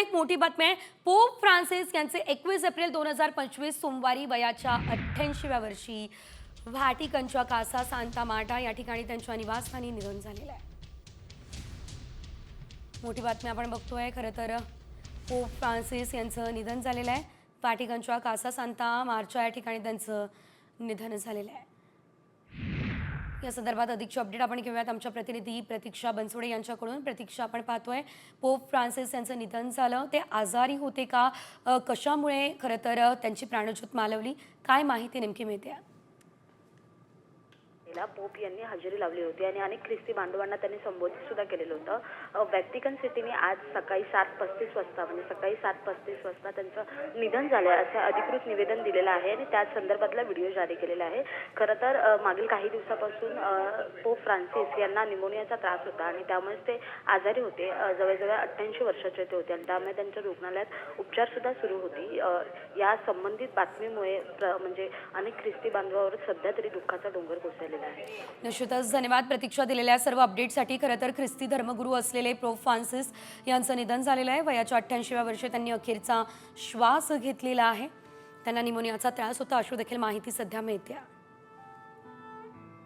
एक मोठी बातमी आहे. पोप फ्रान्सिस यांचे एकवीस एप्रिल दोन हजार पंचवीस सोमवारी वयाच्या अठ्ठ्याऐंशीव्या वर्षी व्हॅटिकनच्या कासा सांता माटा या ठिकाणी त्यांच्या निवासस्थानी निधन झालेलं आहे. मोठी बातमी आपण बघतोय. खरं तर पोप फ्रान्सिस यांचं निधन झालेलं आहे. व्हॅटिकनच्या कासा सांता मार्चा या ठिकाणी त्यांचं निधन झालेलं आहे. या संदर्भात अधिकची अपडेट आपण घेऊयात. आमच्या प्रतिनिधी प्रतीक्षा बनसोडे यांच्याकडून. प्रतीक्षा आपण पाहतोय पोप फ्रान्सिस यांचं निधन झालं. ते आजारी होते का? कशामुळे? खरं तर त्यांची प्राणज्योत मालवली. काय माहिती नेमकी मिळते? ला पोप यांनी हजेरी लावली होती आणि अनेक ख्रिस्ती बांधवांना त्यांनी संबोधित सुद्धा केलेलं होतं. अ, व्हॅटिकन सिटीने आज सकाळी सात पस्तीस वाजता म्हणजे सकाळी सात पस्तीस वाजता त्यांचं निधन झालं असं अधिकृत निवेदन दिलेलं आहे आणि त्या संदर्भातला व्हिडिओ जारी केलेला आहे. खरं तर मागील काही दिवसापासून पोप फ्रान्सिस यांना निमोनियाचा त्रास होता आणि त्यामुळेच ते आजारी होते. जवळजवळ अठ्ठ्याऐंशी वर्षाचे ते होते आणि त्यामुळे त्यांच्या रुग्णालयात उपचार सुद्धा सुरू होती. या संबंधित बातमीमुळे प्र- म्हणजे अनेक ख्रिस्ती बांधवावर सध्या तरी दुःखाचा डोंगर कोसळलेला आहे निश्चितच धन्यवाद. प्रतीक्षा दिलेल्या सर्व अपडेटसाठी खरं तर ख्रिस्ती धर्मगुरू असलेले प्रो फ्रान्सिस यांचं निधन झालेलं आहे. वयाच्या अठ्ठ्याऐंशीव्या वर्षी त्यांनी अखेरचा श्वास घेतलेला आहे. त्यांना निमोनियाचा त्रास होता. अशी देखील माहिती सध्या मिळते